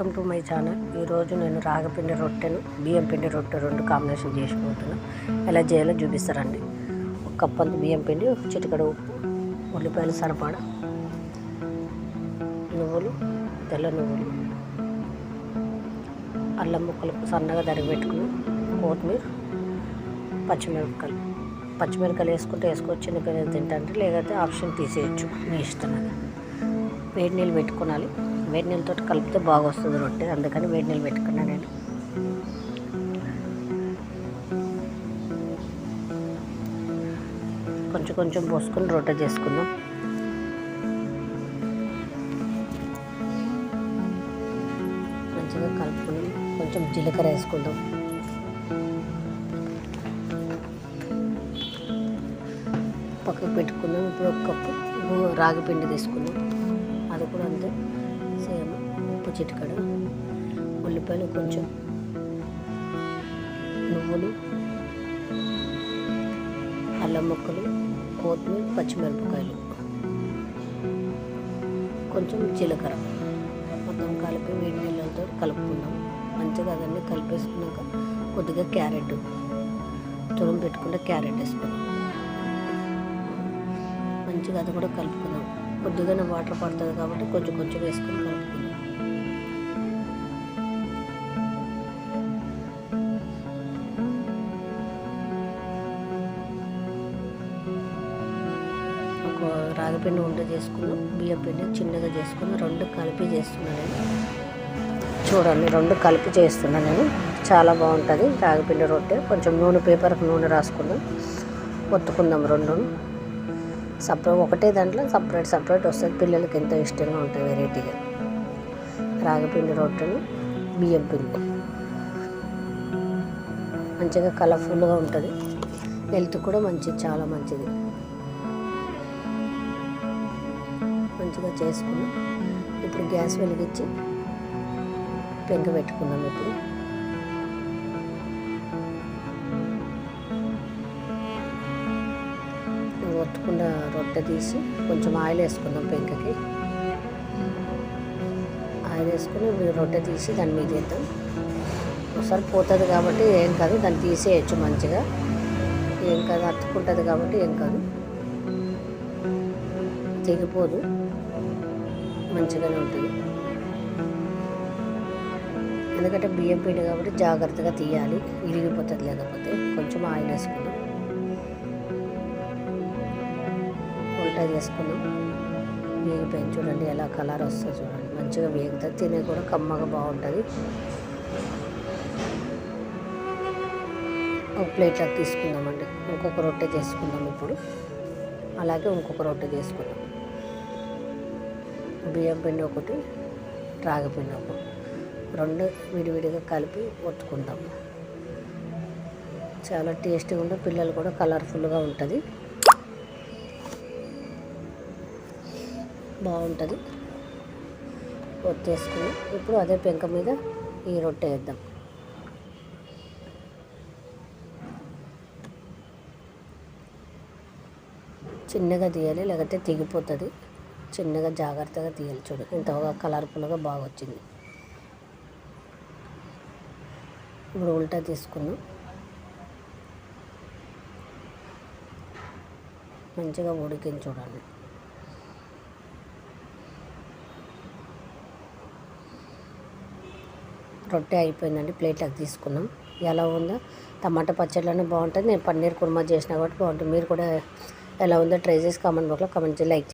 Welcome to my channel ఈరోజు నేను రాగపిండి రొట్టెను బియ్యం పిండి రొట్టె రెండు కాంబినేషన్ చేసుకుంటున్నాను ఎలా చేయాలో చూపిస్తారండి. ఒక కప్ అంత బియ్యం పిండి ఒక చిటికడ ఉప్పు ఉల్లిపాయలు సరిపడ నువ్వులు తెల్ల నువ్వులు అల్లం ముక్కలు సన్నగా తరిగి పెట్టుకుని కొత్తిమీర పచ్చిమిరపకాయలు. పచ్చిమిరపకాయలు వేసుకుంటే వేసుకోవచ్చు చిన్నపిల్లలు తింటారంటే లేకపోతే ఆప్షన్ తీసేయచ్చు మీ ఇష్టం వేడి నీళ్ళు పెట్టుకోవాలి వేడి నీళ్ళతో కలిపితే బాగా వస్తుంది రొట్టె. అందుకని వేడి నీళ్ళు పెట్టుకున్నా నేను. కొంచెం కొంచెం పోసుకొని రొట్టె చేసుకుందాం. మంచిగా కలుపుకుని కొంచెం జీలకర్ర వేసుకుందాం. పక్కకు పెట్టుకుందాం. ఇప్పుడు ఒక కప్పు రాగి పిండి తీసుకుందాం. అది కూడా అంతే. సేమ్ ఉప్పు చిటికడ ఉల్లిపాయలు కొంచెం నువ్వులు అల్లం ముక్కలు కొత్తిమీర పచ్చిమిరపకాయలు. కొంచెం జీలకర్ర. మొత్తం కలిపి వేడి నీళ్ళతో కలుపుకుందాం. మంచిగా అదన్నీ కలిపేసుకున్నాక కొద్దిగా క్యారెట్ తురం పెట్టుకుంటే క్యారెట్ వేసుకుందాం. మంచిగా అది కూడా కలుపుకుందాం. కొద్దిగానే వాటర్ పడుతుంది కాబట్టి కొంచెం కొంచెం వేసుకొని కలుపుకుందాం ఒక రాగిపిండి ఉండ చేసుకున్నాం బియ్యం పిండి చిన్నగా చేసుకుని రెండు కలిపి చేస్తున్నాను చూడండి రెండు కలిపి చేస్తున్నాను నేను. చాలా బాగుంటుంది రాగిపిండి రొట్టె. కొంచెం నూనె పేపర్కి నూనె రాసుకుందాం. ఒత్తుకుందాం రెండును. సపరేట్ ఒకటే దాంట్లో సపరేట్ సపరేట్ వస్తుంది. పిల్లలకి ఎంతో ఇష్టంగా ఉంటుంది వెరైటీగా. రాగిపిండి రొట్టెలు బియ్యం పిండి. మంచిగా కలర్ఫుల్గా ఉంటుంది. హెల్త్ కూడా మంచిది చాలా మంచిది. మంచిగా చేసుకున్నాం. ఇప్పుడు గ్యాస్ వెలిగించి పెంక పెట్టుకున్నాం ఇప్పుడు. ఒత్తుకున్న రొట్టె తీసి కొంచెం ఆయిల్ వేసుకుందాం పెంకకి. ఆయిల్ వేసుకుని రొట్టె తీసి దాని మీద వేద్దాం. ఒకసారి పోతుంది కాబట్టి ఏం కాదు దాన్ని తీసేయచ్చు మంచిగా. ఏం కాదు అత్తుకుంటుంది కాబట్టి ఏం కాదు. తెగిపోదు. మంచిగానే ఉంటుంది. ఎందుకంటే బియ్యం పిండి కాబట్టి జాగ్రత్తగా తీయాలి. ఇరిగిపోతుంది లేకపోతే కొంచెం ఆయిల్ వేసుకుందాం. ఉల్టా చేసుకుందాం వేగిపోయింది చూడండి ఎలా కలర్ వస్తుంది చూడండి. మంచిగా వేగుతుంది తినే కూడా కమ్మగా బాగుంటుంది. ఒక ప్లేట్లో తీసుకుందామండి. ఇంకొక రొట్టె చేసుకుందాం ఇప్పుడు. అలాగే ఇంకొక రొట్టె చేసుకుందాం. బియ్యం పిండి ఒకటి రాగి పిండి ఒకటి. రెండు విడివిడిగా కలిపి ఒత్తుకుందాం చాలా టేస్టీగా ఉంటుంది పిల్లలు కూడా కలర్ఫుల్గా ఉంటుంది. బాగుంటుంది. ఒత్తేసుకుని ఇప్పుడు అదే పెంక మీద ఈ రొట్టె వేద్దాం. చిన్నగా తీయాలి లేకపోతే తెగిపోతుంది. చిన్నగా జాగ్రత్తగా తీయాలి చూడు. ఇంతగా కలర్ఫుల్గా బాగా వచ్చింది ఇప్పుడు ఉల్టా తీసుకున్నాం మంచిగా ఉడికింది చూడండి. రొట్టె అయిపోయిందండి ప్లేట్లకు తీసుకున్నాం. ఎలా ఉందో టమాటా పచ్చడిలోనే బాగుంటుంది. నేను పన్నీర్ కుర్మా చేసిన కాబట్టి బాగుంటుంది. మీరు కూడా ఎలా ఉందో ట్రై చేసి కామెంట్ బాక్స్లో కామెంట్ చేసి లైక్